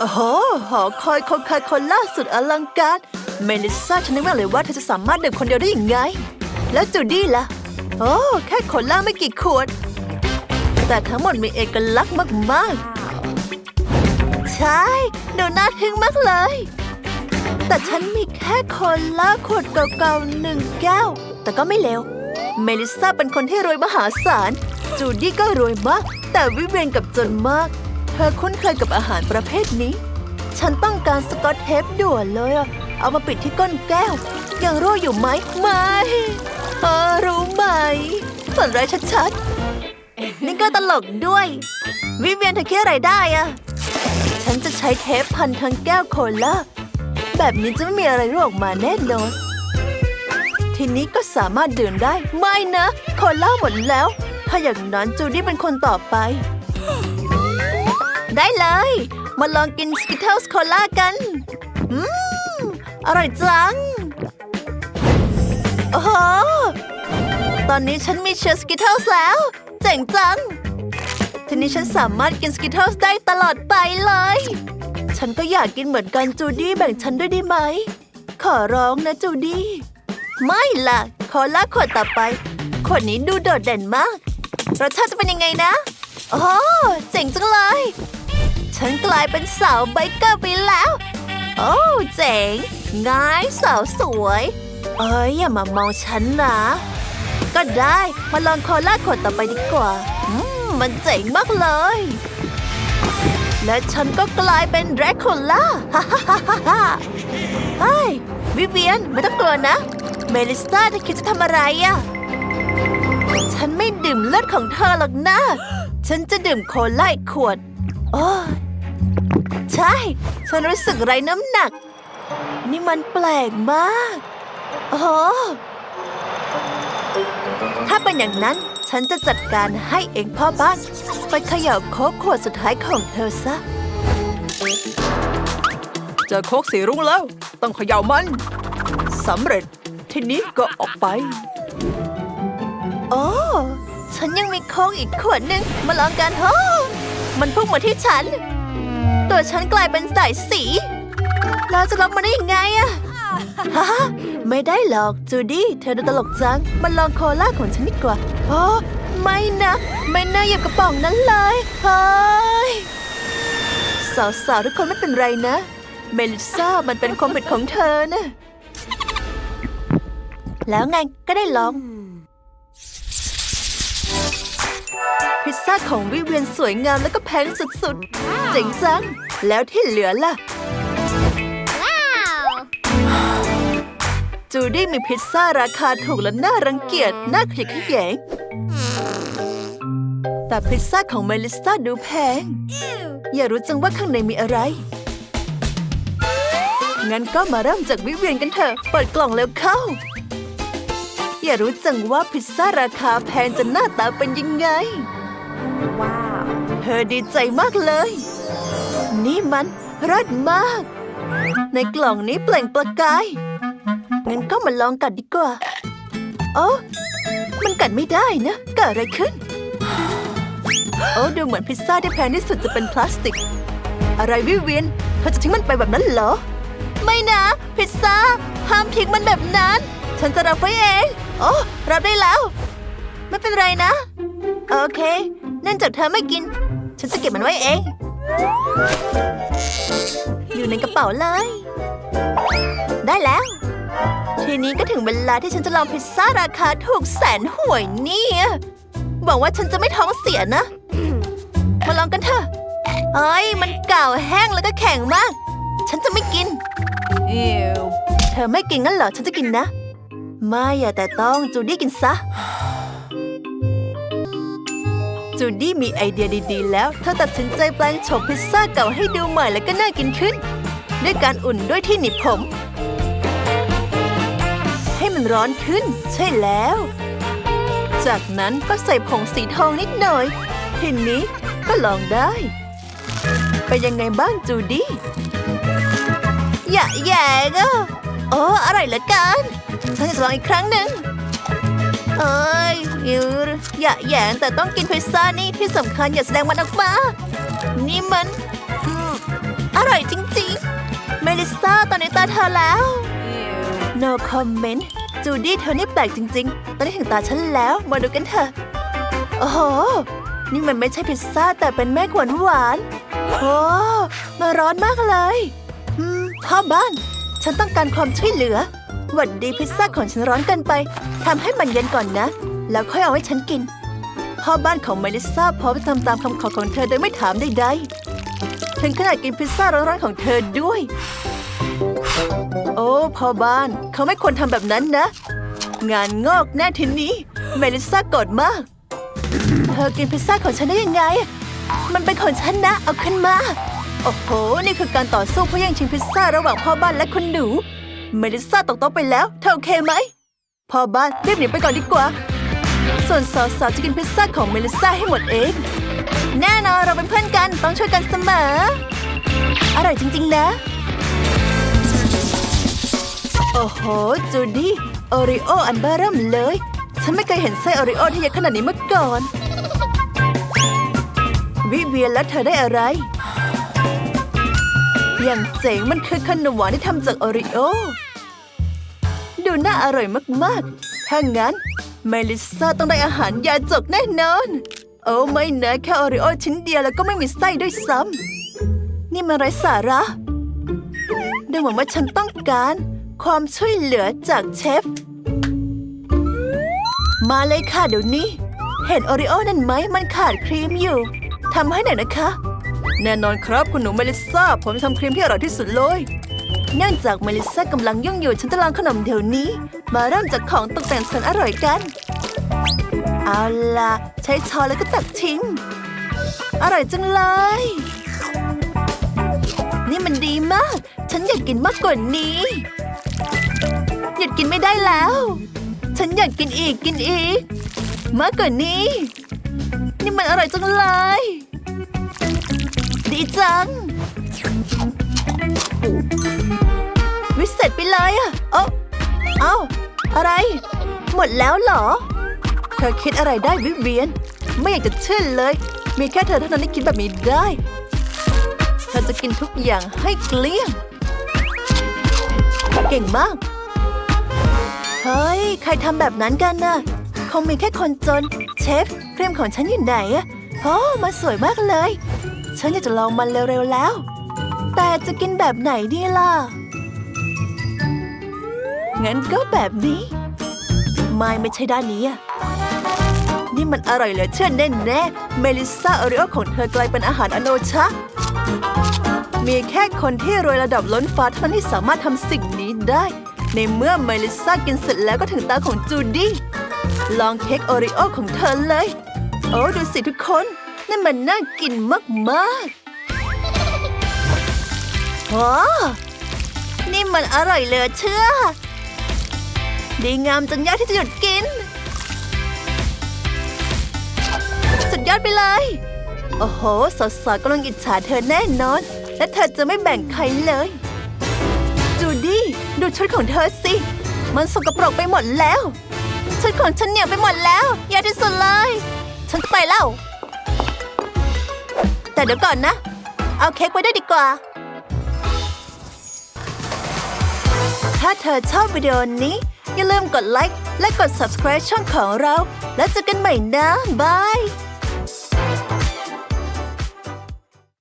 โอ้โห หอคอยโคคาโคล่าสุดอลังการ เมลิซาฉันนึกไม่เลยว่าเธอจะสามารถดื่มคนเดียวได้ยังไง แล้วจูดี้ล่ะ โอ้แค่โคล่าไม่กี่ขวด แต่ทั้งหมดมีเอกลักษณ์มากๆ ใช่ดูน่าทึ่งมากเลย แต่ฉันมีแค่โคล่าขวดเก่าๆหนึ่งแก้ว แต่ก็ไม่เลวเมลิซาเป็นคนที่รวยมหาศาล จูดี้ก็รวยมาก แต่วิเวนกับจนมาก เธอคุ้นเคยกับอาหารประเภทนี้ ฉันต้องการสกอตเทปด่วนเลยอะเอามาปิดที่ก้นแก้ว ยังรั่วอยู่ไหมไม่เออรู้ไหมฝันร้ายชัดๆ นี่ก็ตลกด้วย วิเวียนเธอคิดอะไรได้อะฉันจะใช้เทปพันทั้งแก้วโคลาแบบนี้จะไม่มีอะไรรั่วออกมาแน่นอน ทีนี้ก็สามารถดื่มได้ ไม่นะ โคลาหมดแล้ว ถ้าอย่างนั้นจูดี้เป็นคนต่อไป ได้เลย มาลองกินสกิทเทิลส์โคล่ากัน อืม อร่อยจัง โอ้โห ตอนนี้ฉันมีเชื้อสกิทเทิลส์แล้ว เจ๋งจัง ทีนี้ฉันสามารถกินสกิทเทิลส์ได้ตลอดไปเลย ฉันก็อยากกินเหมือนกันจูดี้แบ่งฉันด้วยได้ไหม ขอร้องนะจูดี้ ไม่ล่ะ ขอลากขวดต่อไป ขวดนี้ดูโดดเด่นมาก รสชาติจะเป็นยังไงนะโอ้เจ๋งจังเลย ฉันกลายเป็นสาวไบเกอร์ไปแล้ว โอ้เจ๋งง่ายสาวสวย เอ้ยอย่ามามองฉันนะ ก็ได้มาลองโคลาขวดต่อไปดีกว่า อืมมันเจ๋งมากเลย และฉันก็กลายเป็นแดรคโคล่าฮ่าฮ่าฮ่าฮ่าฮ่าเฮ้ยวิเวียนไม่ต้องกลัวนะ เมลิสตาเธอคิดจะทำอะไรอะฉันไม่ดื่มเลือดของเธอหรอกนะ ฉันจะดื่มโคลาอีกขวด โอ้ย ใช่ ฉันรู้สึกไร้น้ำหนัก นี่มันแปลกมาก โอ้โหถ้าเป็นอย่างนั้นฉันจะจัดการให้เองพ่อบ้าน ไปเขย่าโค้กขวดสุดท้ายของเธอซะ เจอโค้กสีรุ้งแล้ว ต้องเขย่ามันสำเร็จทีนี้ก็ออกไป โอ้ฉันยังมีโค้กอีกขวดหนึ่งมาลองกันโอ้มันพุ่งมาที่ฉัน ตัวฉันกลายเป็นสายสี เราจะล็อกมันได้ยังไงอะฮะไม่ได้หรอกจูดี้เธอดูตลกจัง มันลองโคลาของฉันดีกว่าโอ้ไม่นะ ไม่น่าหยิบกระป๋องนั้นเลยเฮ้ยสาวๆทุกคนไม่เป็นไรนะ เมลิซ่ามันเป็นความผิดของเธอนะแล้วไงก็ได้ลอง พิซซ่าของวิเวียนสวยงามแล้วก็แพงสุดๆ เจ๋งจัง แล้วที่เหลือล่ะจูดี้มีพิซซ่าราคาถูกและน่ารังเกียจน่าขยะแขยง แต่พิซซ่าของเมลิสตาดูแพง อย่ารู้จังว่าข้างในมีอะไร งั้นก็มาเริ่มจากวิเวียนกันเถอะ เปิดกล่องแล้วเข้า อย่ารู้จังว่าพิซซ่าราคาแพงจะหน้าตาเป็นยังไง ว้าว เธอดีใจมากเลย นี่มันรสมาก ในกล่องนี้เปล่งประกาย งั้นก็มาลองกัดดีกว่า โอ้มันกัดไม่ได้นะเกิดอะไรขึ้น โอ้ดูเหมือนพิซซ่าที่แพงที่สุดจะเป็นพลาสติก อะไรวิเวียนเธอจะทิ้งมันไปแบบนั้นเหรอ ไม่นะ พิซซ่า ห้ามทิ้งมันแบบนั้น ฉันจะรับไว้เอง โอ้รับได้แล้ว ไม่เป็นไรนะ โอเค เนื่องจากเธอไม่กิน ฉันจะเก็บมันไว้เอง อยู่ในกระเป๋าเลย ได้แล้ว ทีนี้ก็ถึงเวลาที่ฉันจะลองพิซซ่าราคาถูกแสนห่วยเนี่ยหวังว่าฉันจะไม่ท้องเสียนะ มาลองกันเถอะเอ้ย มันเก่าแห้งแล้วก็แข็งมาก ฉันจะไม่กินอิวเธอไม่กินงั้นเหรอ ฉันจะกินนะ ไม่อะแต่ต้องจูดี้กินซะ จูดี้มีไอเดียดีๆ แล้ว เธอตัดสินใจแปลงโฉมพิซซ่าเก่าให้ดูใหม่และก็น่ากินขึ้น ด้วยการอุ่นด้วยที่หนีบผม ให้มันร้อนขึ้น ใช่แล้ว จากนั้นก็ใส่ผงสีทองนิดหน่อย ทีนี้ก็ลองได้เป็นยังไงบ้างจูดี้อย่าแย่งอะโอ้อร่อยเหลือเกินฉันจะลองอีกครั้งหนึ่ง เอ้ยอิวอย่าแยงแต่ต้องกินพิซซ่านี่ที่สำคัญอย่าแสดงมันออกมา นี่มันอมอร่อยร่อยจริงๆ เมลิซาตอนนี้ตาเธอแล้ว no comment จูดี้เธอนี่แปลกจริง ๆ ตอนนี้ถึงตาฉันแล้ว มาดูกันเถอะ โอ้โห นี่มันไม่ใช่พิซซ่าแต่เป็นแม่ขวนหวานโอ้มาร้อนมากเลยอืมพ่อบ้าน ฉันต้องการความช่วยเหลือ หวัดดีพิซซ่าของฉันร้อนเกินไปทำให้มันเย็นก่อนนะ แล้วค่อยเอาให้ฉันกิน พ่อบ้านของเมลิซ่าพร้อมทำตามคำขอของเธอโดยไม่ถามใดๆถึงขนาดกินพิซซ่าร้อนๆของเธอด้วย โอ้พ่อบ้านเขาไม่ควรทำแบบนั้นนะ งานงอกแน่ทีนี้ เมลิซ่าโกรธมาก เธอกินพิซซ่าของฉันได้ยังไง มันเป็นของฉันนะ เอาขึ้นมา โอ้โห นี่คือการต่อสู้เพื่อแย่งชิงพิซซ่าระหว่างพ่อบ้านและคุณหนู เมลิซาตกโต๊ะไปแล้ว เธอโอเคไหมพ่อบ้านรีบหนีไปก่อนดีกว่า ส่วนสาวๆจะกินพิซซ่าของเมลิซาให้หมดเอง แน่นอนเราเป็นเพื่อนกันต้องช่วยกันเสมอ อร่อยจริง ๆ นะ โอ้โห จูดี้โอริโออันเบ้อเริ่มเลย ฉันไม่เคยเห็นไส้โอริโอที่ใหญ่ขนาดนี้มาก่อน วิเวียนแล้วเธอได้อะไร อย่างเจ๋งมันคือขนมหวานที่ทำจากโอริโอ ดูน่าอร่อยมากๆ ถ้างั้น เมลิซาต้องได้อาหารยาจกแน่นอน โอ้ไม่นะแค่โอริโอชิ้นเดียวแล้วก็ไม่มีไส้ด้วยซ้ำ นี่มันไร้สาระดูเหมือนว่าฉันต้องการ ความช่วยเหลือจากเชฟ มาเลยค่ะเดี๋ยวนี้ เห็นโอริโอนั่นไหมมันขาดครีมอยู่ทำให้หน่อยนะคะ แน่นอนครับคุณหนูเมลิซ่า ผมทำครีมที่อร่อยที่สุดเลย เนื่องจากเมลิซ่ากำลังยุ่งอยู่ฉันจะลองขนมเดี๋ยวนี้ มาเริ่มจากของตกแต่งแสนอร่อยกัน เอาล่ะ ใช้ช้อนแล้วก็ตักชิมอร่อยจังเลย นี่มันดีมาก ฉันอยากกินมากกว่านี้ หยุดกินไม่ได้แล้ว ฉันอยากกินอีกกินอีก มากกว่านี้ นี่มันอร่อยจังเลย ดีจัง วิเศษไปเลยอะเอ้าเอ้าอะไร หมดแล้วเหรอ เธอคิดอะไรได้วิเวียน ไม่อยากจะเชื่อเลย มีแค่เธอเท่านั้นที่คิดแบบนี้ได้ เธอจะกินทุกอย่างให้เกลี้ยง เก่งมาก เฮ้ย ใครทำแบบนั้นกันน่ะ คงมีแค่คนจน เชฟครีมของฉันอยู่ไหนอะโอ้มันสวยมากเลย ฉันอยากจะลองมันเร็วๆแล้ว แต่จะกินแบบไหนดีล่ะ งั้นก็แบบนี้ ไม่ไม่ใช่ด้านนี้อะนี่มันอร่อยเหลือเชื่อแน่แน่ๆเมลิซาโอริโอของเธอกลายเป็นอาหารอโนชะ มีแค่คนที่รวยระดับล้นฟ้าเท่านั้นที่สามารถทำสิ่งนี้ได้ ในเมื่อเมลิซากินเสร็จแล้วก็ถึงตาของจูดี้ ลองเค้กโอริโอของเธอเลย โอ้ดูสิทุกคน นั่นมันน่ากินมากๆว้นี่มันอร่อยเหลือเชื่อ ดีงามจนยากที่จะหยุดกิน สุดยอดไปเลย โอ้โห สาวๆกำลังอิจฉาเธอแน่นอน และเธอจะไม่แบ่งใครเลย จูดี้ ดูชุดของเธอสิ มันสกปรกไปหมดแล้ว ชุดของฉันเหนียวไปหมดแล้ว แย่ที่สุดเลย ฉันจะไปแล้ว แต่เดี๋ยวก่อนนะ เอาเค้กไว้ได้ดีกว่า ถ้าเธอชอบวิดีโอนี้ อย่าลืมกดไลค์และกด subscribe ช่องของเรา แล้วเจอกันใหม่นะ บาย